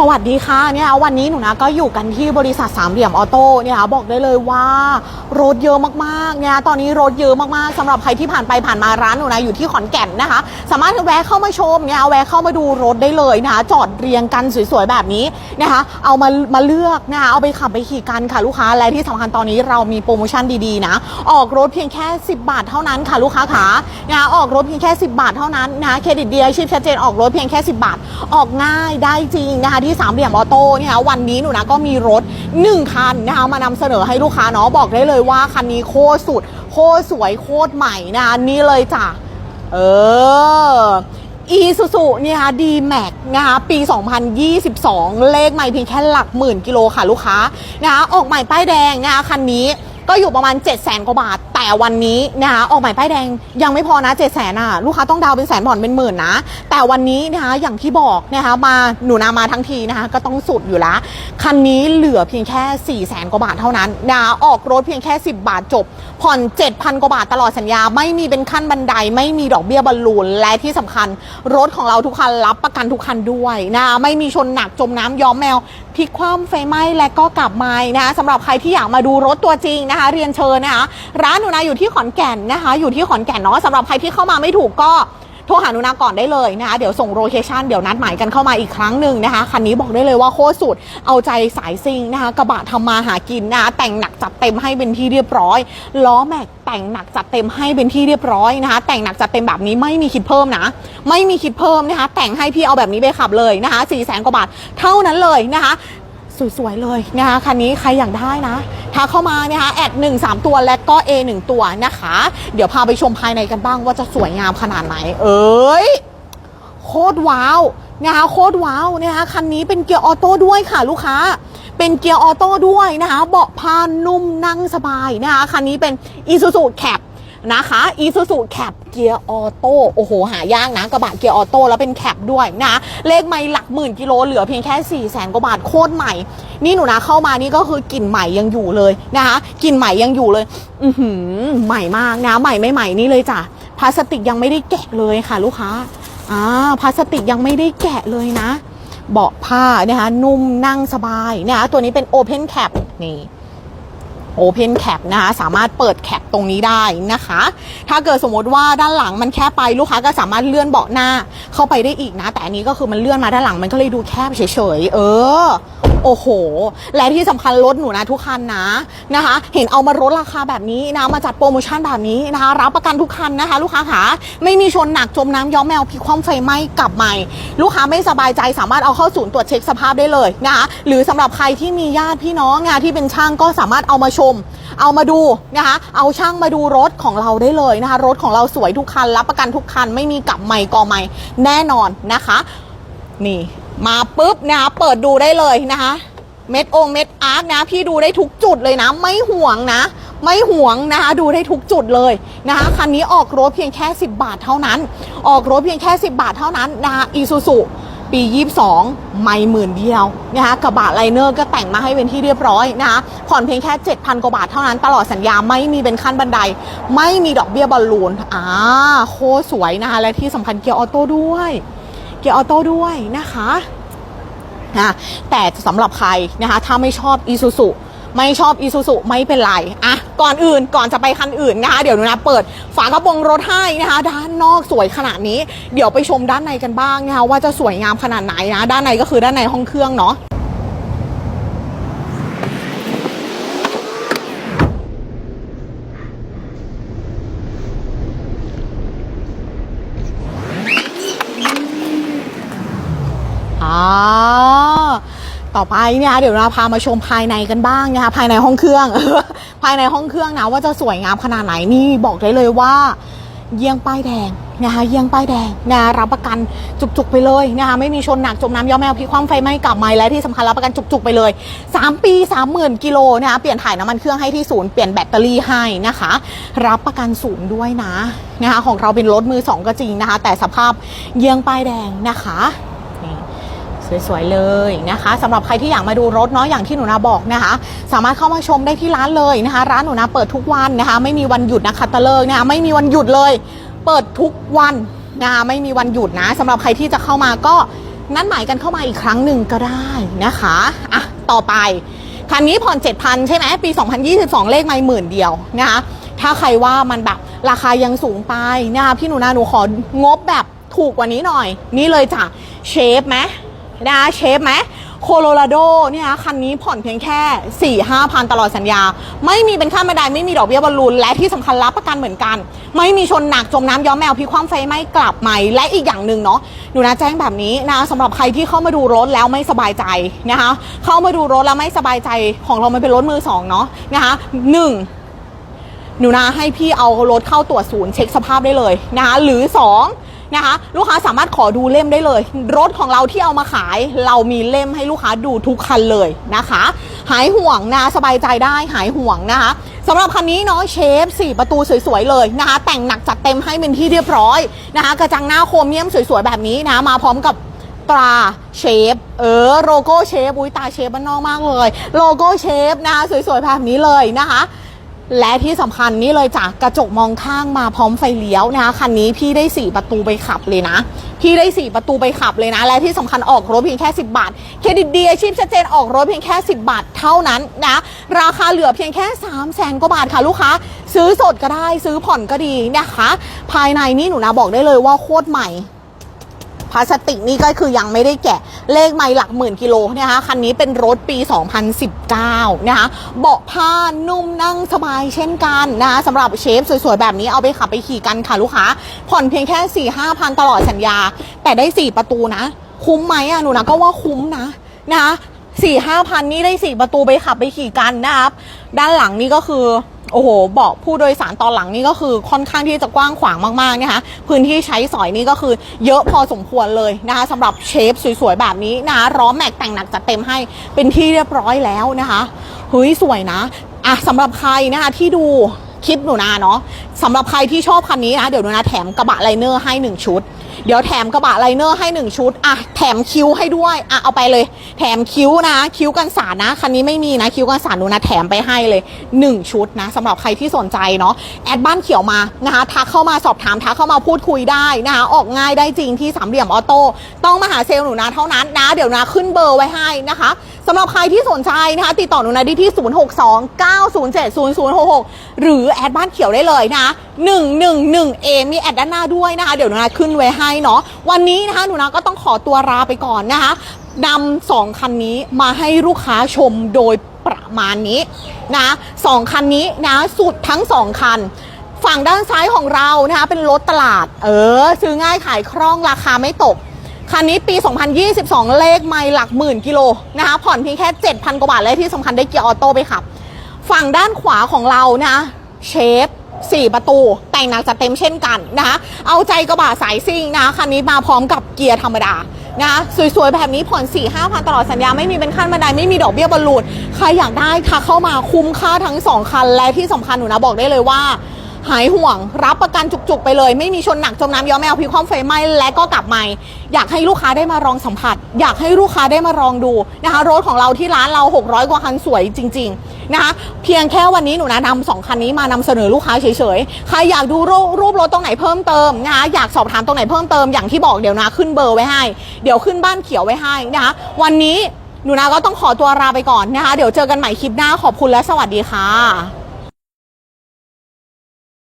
สวัสดีค่ะเนี่ยวันนี้หนูนะก็อยู่กันที่บริษัทสามเหลี่ยมออโต้เนี่ยบอกได้เลยว่ารถเยอะมากๆเนี่ยตอนนี้รถเยอะมากๆสำหรับใครที่ผ่านไปผ่านมาร้านหนูนะอยู่ที่ขอนแก่นนะคะ สามารถแวะเข้ามาชมเนี่ยแวะเข้ามาดูรถได้เลยนะคะจอดเรียงกันสวยๆแบบนี้นะคะเอามามาเลือกนะคะเอาไปขับไปขี่กันค่ะลูกค้าและที่สำคัญตอนนี้เรามีโปรโมชั่นดีๆนะออกรถเพียงแค่ 10 บาทเท่านั้นค่ะลูกค้าขานะคะออกรถเพียงแค่ 10 บาทเท่านั้นนะคะเครดิตเดียชีพชัดเจนออกรถเพียงแค่ 10 บาท ออกง่ายได้จริงนะคะที่สามเหลี่ยมออโต้เนี่ยวันนี้หนูนะก็มีรถ 1 คันนะคะมานำเสนอให้ลูกค้าเนาะบอกได้เลยว่าคันนี้โคตรสุด โคตรสวยโคตรใหม่นะคะนี่เลยจ้ะเอออีซูซูเนี่ยค่ะดีแม็กนะคะปี 2022 เลขใหม่เพียงแค่หลักหมื่นกิโลค่ะลูกค้านะคะออกใหม่ป้ายแดงนะคะคันนี้ก็อยู่ประมาณ 7 0 0แสนกว่าบาท วันนี้นะคะออกหม่ป้ายแดงยังไม่พอนะ7 0 0แสนอะลูกค้าต้องดาวเป็นแสนผ่อนเป็นหมื่นนะ แต่วันนี้นะคะอย่างที่บอกนะคะมาหนูนามาทั้งทีนะคะก็ต้องสุดอยู่ละคันนี้เหลือเพียงแค่4 0 0แสนกว่าบาทเท่านั้นนะคะออกรถเพียงแค่ 10 บาทจบ ผ่อน 7,000 กว่าบาทตลอดสัญญา ไม่มีเป็นขั้นบันได ไม่มีดอกเบี้ยบอลลูนและที่สำคัญ รถของเราทุกคันรับประกันทุกคันด้วยนะะไม่มีชนหนักจมน้ำย้อมแมวพลิกคว่ำไฟไหม้และก็กลับไม้นะคะสำหรับใครที่อยากมาดูรถตัวจริงนะคะเรียนเชิญนะคะร้านหนูนาอยู่ที่ขอนแก่นนะคะ อยู่ที่ขอนแก่นเนาะสำหรับใครที่เข้ามาไม่ถูกก็โทรหาหนูนาก่อนได้เลยนะคะเดี๋ยวส่งโลเคชันเดี๋ยวนัดหมายกันเข้ามาอีกครั้งหนึ่งนะคะ คันนี้บอกได้เลยว่าโคตรสุด เอาใจสายซิงนะคะกระบะทำมาหากินนะคะแต่งหนักจัดเต็มให้เป็นที่เรียบร้อย ล้อแม็กแต่งหนักจัดเต็มให้เป็นที่เรียบร้อยนะคะ แต่งหนักจัดเต็มแบบนี้ไม่มีคิดเพิ่มนะ ไม่มีคิดเพิ่มนะคะ แต่งให้พี่เอาแบบนี้ไปขับเลยนะคะ4ี่แสนกว่าบาทเท่านั้นเลยนะคะ สวยๆเลยนะคะคันนี้ใครอยากได้นะทักเข้ามานะคะแอดหนึ่งสามตัวและก็ A หนึ่งตัวนะคะ เดี๋ยวพาไปชมภายในกันบ้างว่าจะสวยงามขนาดไหน เอ้ยโคตรว้าวนะคะโคตรว้าวนะคะคันนี้เป็นเกียร์ออโต้ด้วยค่ะลูกค้า เป็นเกียร์ออโต้ด้วยนะคะเบาะผ้านุ่มนั่งสบายนะคะคันนี้เป็น Isuzu Cap นะคะ Isuzu Cap เกียร์ออโต้โอ้โห หายากนะ กระบะเกียร์ออโต้แล้วเป็นแคปด้วยนะ เลขไม่หลักหมื่นกิโลเหลือเพียงแค่4ี่แสนกว่าบาทโคตรใหม่ นี่หนูนะเข้ามานี่ก็คือกลิ่นใหม่ยังอยู่เลยนะคะกลิ่นใหม่ยังอยู่เลย อือหือใหม่มากนะ ใหม่ไม่ใหม่นี่เลยจ้ะพลาสติกยังไม่ได้แกะเลยค่ะ ลูกค้าอ่าพลาสติกยังไม่ได้แกะเลยนะ เบาะผ้านะคะนุ่มนั่งสบายนะคะตัวนี้เป็น Open Cap นี่ Open Cap นะคะสามารถเปิดแคปตรงนี้ได้นะคะ ถ้าเกิดสมมติว่าด้านหลังมันแคบไปลูกค้าก็สามารถเลื่อนเบาะหน้าเข้าไปได้อีกนะ แต่อันนี้ก็คือมันเลื่อนมาด้านหลังมันก็เลยดูแคบเฉยๆเออ โอ้โห และที่สำคัญรถหนูนะทุกคันนะนะคะ เห็นเอามาลดราคาแบบนี้นะมาจัดโปรโมชั่นแบบนี้นะคะ รับประกันทุกคันนะคะ ลูกค้าขาไม่มีชนหนักจมน้ำย้อมแมวพิคว่ำไฟไหม้กลับใหม่ ลูกค้าไม่สบายใจสามารถเอาเข้าศูนย์ตรวจเช็คสภาพได้เลยนะคะหรือสำหรับใครที่มีญาติพี่น้องงานที่เป็นช่างก็สามารถเอามาชม เอามาดูนะคะ เอาช่างมาดูรถของเราได้เลยนะคะ รถของเราสวยทุกคันรับประกันทุกคันไม่มีกลับใหม่กอใหม่แน่นอนนะคะ นี่ มาปุ๊บนะคะเปิดดูได้เลยนะคะ เม็ดองเม็ดอาร์คนะพี่ดูได้ทุกจุดเลยนะ ไม่ห่วงนะ ไม่ห่วงนะคะดูได้ทุกจุดเลยนะคะคันนี้ออกรถเพียงแค่ 10 บาทเท่านั้น ออกรถเพียงแค่ 10 บาทเท่านั้นนะคะอีซูซูปี 22 ไม่หมื่นเดียวนะคะกระบะไลเนอร์ก็แต่งมาให้เป็นที่เรียบร้อยนะคะผ่อนเพียงแค่ 7,000 กว่าบาทเท่านั้น ตลอดสัญญาไม่มีเป็นขั้นบันได ไม่มีดอกเบี้ยบอลลูนอ่าโคสวยนะคะและที่สำคัญเกียร์ออโต้ด้วย เกียร์ออโต้ด้วยนะคะนะแต่สำหรับใครนะคะถ้าไม่ชอบอีซูซูไม่ชอบอีซูซูไม่เป็นไรอะก่อนอื่นก่อนจะไปคันอื่นนะคะเดี๋ยวนูนะเปิดฝากระโปรงรถให้นะคะด้านนอกสวยขนาดนี้ เดี๋ยวไปชมด้านในกันบ้างนะคะว่าจะสวยงามขนาดไหนนะด้านในก็คือด้านในห้องเครื่องเนาะ อ่า ต่อไปเนี่ยเดี๋ยวเราพามาชมภายในกันบ้างนะคะภายในห้องเครื่อง ภายในห้องเครื่องนะว่าจะสวยงามขนาดไหนนี่บอกได้เลยว่า เยี่ยงป้ายแดงนะคะเยี่ยงป้ายแดงนะรับประกันจุกๆไปเลยนะคะไม่มีชนหนักจมน้ำย้อมแมวพิคว่ำไฟไหม้กลับม่และที่สำคัญรับประกันจุกๆไปเลย 3 ปี 30,000กิโลนะคะเปลี่ยนถ่ายน้ำมันเครื่องให้ที่ศูนย์เปลี่ยนแบตเตอรี่ให้นะคะ รับประกันศูนย์ด้วยนะนะคะของเราเป็นรถมือสองก็จริงนะคะ แต่สภาพเยี่ยงป้ายแดงนะคะ สวยๆเลยนะคะสำหรับใครที่อยากมาดูรถเนาะอย่างที่หนูนาบอกนะคะ สามารถเข้ามาชมได้ที่ร้านเลยนะคะ ร้านหนูนาเปิดทุกวันนะคะ ไม่มีวันหยุดนะคะตะเลิกนะคะไม่มีวันหยุดเลย เปิดทุกวันนะคะไม่มีวันหยุดนะสำหรับใครที่จะเข้ามาก็นัดหมายกันเข้ามาอีกครั้งหนึ่งก็ได้นะคะอะต่อไปคันนี้ผ่อน 7,000 ใช่ไหมปี 2022 เลขไม่หมื่นเดียวนะคะถ้าใครว่ามันแบบราคายังสูงไปนะคะพี่หนูนาหนูของบแบบถูกกว่านี้หน่อย นี่เลยจ้ะเชฟไหม นะเชฟไหมโคโลราโดเนี่ยนะคันนี้ผ่อนเพียงแค่ 4 5พันตลอดสัญญา ไม่มีเป็นค่าบันไดไม่มีดอกเบี้ยบอลลูน และที่สำคัญรับประกันเหมือนกัน ไม่มีชนหนักจมน้ำย้อมแมวพิคว่ำไฟไหม่กลับใหม่และอีกอย่างหนึ่งเนาะหนูนะแจ้งแบบนี้นะสำหรับใครที่เข้ามาดูรถแล้วไม่สบายใจนะคะเข้ามาดูรถแล้วไม่สบายใจของเรามันเป็นรถมือสองเนาะนะคะหนึ่งหนูนาให้พี่เอารถเข้าตรวจศูนย์เช็คสภาพได้เลยนะคะหรือ 2 นะคะ ลูกค้าสามารถขอดูเล่มได้เลย รถของเราที่เอามาขาย เรามีเล่มให้ลูกค้าดูทุกคันเลยนะคะ หายห่วงนะสบายใจได้หายห่วงนะคะสำหรับคันนี้เนาะเชฟ4 ประตูสวยๆเลยนะคะ แต่งหนักจัดเต็มให้เป็นที่เรียบร้อยนะคะ กระจังหน้าโครเมียมสวยๆแบบนี้นะมาพร้อมกับตราเชฟ เออโลโก้เชฟอุ้ยตาเชฟบ้านนอกมากเลย โลโก้เชฟนะคะสวยๆแบบนี้เลยนะคะ และที่สำคัญนี่เลยจ้ะกระจกมองข้างมาพร้อมไฟเลี้ยวนะคะคันนี้พี่ได้ 4 ประตูไปขับเลยนะ พี่ได้ 4 ประตูไปขับเลยนะ และที่สำคัญออกรถเพียงแค่ 10 บาท เครดิตดีอาชีพชัดเจนออกรถเพียงแค่ 10 บาทเท่านั้นนะ ราคาเหลือเพียงแค่3 0 0แสนกว่าบาทค่ะลูกค้า ซื้อสดก็ได้ซื้อผ่อนก็ดีนะคะ ภายในนี่หนูนะบอกได้เลยว่าโคตรใหม่ ลาสติกนี่ก็คือยังไม่ได้แกะเลขไม่หลักหมื่นกิโลนะคะคันนี้เป็นรถปี 2019 นะคะเบาะผ้านุ่มนั่งสบายเช่นกันนะคะสำหรับเชฟสวยๆ แบบนี้เอาไปขับไปขี่กันค่ะลูกค้า ผ่อนเพียงแค่ 4 5พันตลอดสัญญา แต่ได้ 4 ประตูนะ คุ้มไหมอะหนูนะก็ว่าคุ้มนะนะคะสี่ห้าพันนี่ได้สี่ประตูไปขับไปขี่กันนะครับ ด้านหลังนี่ก็คือ โอ้โหเบาะผู้โดยสารตอนหลังนี่ก็คือค่อนข้างที่จะกว้างขวางมากๆนะคะพื้นที่ใช้สอยนี่ก็คือเยอะพอสมควรเลยนะคะสำหรับเชฟสวยๆแบบนี้นะคะล้อแม็กแต่งหนักจัดเต็มให้เป็นที่เรียบร้อยแล้วนะคะเฮ้ยสวยนะอะสำหรับใครนะคะที่ดู คลิปหนูนาเนาะสำหรับใครที่ชอบคันนี้นะเดี๋ยวหนูนาแถมกระบะไลเนอร์ให้หนึ่งชุด เดี๋ยวแถมกระบะไลเนอร์ให้หนึ่งชุดอะแถมคิ้วให้ด้วยอะเอาไปเลย แถมคิ้วนะ คิ้วกันสาดนะคันนี้ไม่มีนะคิ้วกันสาดหนูนะแถมไปให้เลย 1 ชุดนะสำหรับใครที่สนใจเนาะแอดบ้านเขียวมานะคะทักเข้ามาสอบถามทักเข้ามาพูดคุยได้นะคะออกง่ายได้จริงที่สามเหลี่ยมออโต้ต้องมาหาเซลล์หนูนะเท่านั้นนะ เดี๋ยวนะขึ้นเบอร์ไว้ให้นะคะ สำหรับใครที่สนใจนะคะ ติดต่อหนูนะได้ที่ 0629070066 หรือแอดบ้านเขียวได้เลยนะ 111A มีแอดด้านหน้าด้วยนะคะ เดี๋ยวหนูนะขึ้นไว้ให้เนาะ วันนี้นะคะหนูนะก็ต้องขอตัวลาไปก่อนนะคะนำสองคันนี้มาให้ลูกค้าชมโดยประมาณนี้นะสองคันนี้นะสุดทั้งสองคันฝั่งด้านซ้ายของเรานะคะเป็นรถตลาด เออ ซื้อง่ายขายคล่องราคาไม่ตก คันนี้ปี 2022 เลขไม่หลักหมื่นกิโลนะคะ ผ่อนเพียงแค่ 7,000 กว่าบาทและที่สำคัญได้เกียร์ออโต้ไปขับ ฝั่งด้านขวาของเรานะ เชฟ4 ประตู แต่งหนักจะเต็มเช่นกันนะคะเอาใจกระบะสายซิ่งนะคันนี้มาพร้อมกับเกียร์ธรรมดานะคะสวยๆ แบบนี้ผ่อน 4 5พันตลอดสัญญา ไม่มีเป็นขั้นบันไดไม่มีดอกเบี้ยบอลลูนใครอยากได้ค่ะเข้ามาคุ้มค่าทั้ง 2 คันและที่สำคัญหนูนะบอกได้เลยว่า หายห่วง รับประกันจุกๆไปเลย ไม่มีชนหนักจมน้ำย้อมแมวพลิกคว่ำไฟไหม้และก็กลับใหม่อยากให้ลูกค้าได้มาลองสัมผัส อยากให้ลูกค้าได้มาลองดูนะคะรถของเราที่ร้านเรา 600 กว่าคันสวยจริง ๆ นะคะ เพียงแค่วันนี้หนูนะนำสองคันนี้มานำเสนอลูกค้าเฉยๆใครอยากดูรูปรูปรถตรงไหนเพิ่มเติมนะคะอยากสอบถามตรงไหนเพิ่มเติมอย่างที่บอกเดี๋ยวนะขึ้นเบอร์ไว้ให้ เดี๋ยวขึ้นบ้านเขียวไว้ให้นะคะวันนี้หนูนาก็ต้องขอตัวลาไปก่อนนะคะ เดี๋ยวเจอกันใหม่คลิปหน้าขอบคุณและสวัสดีค่ะ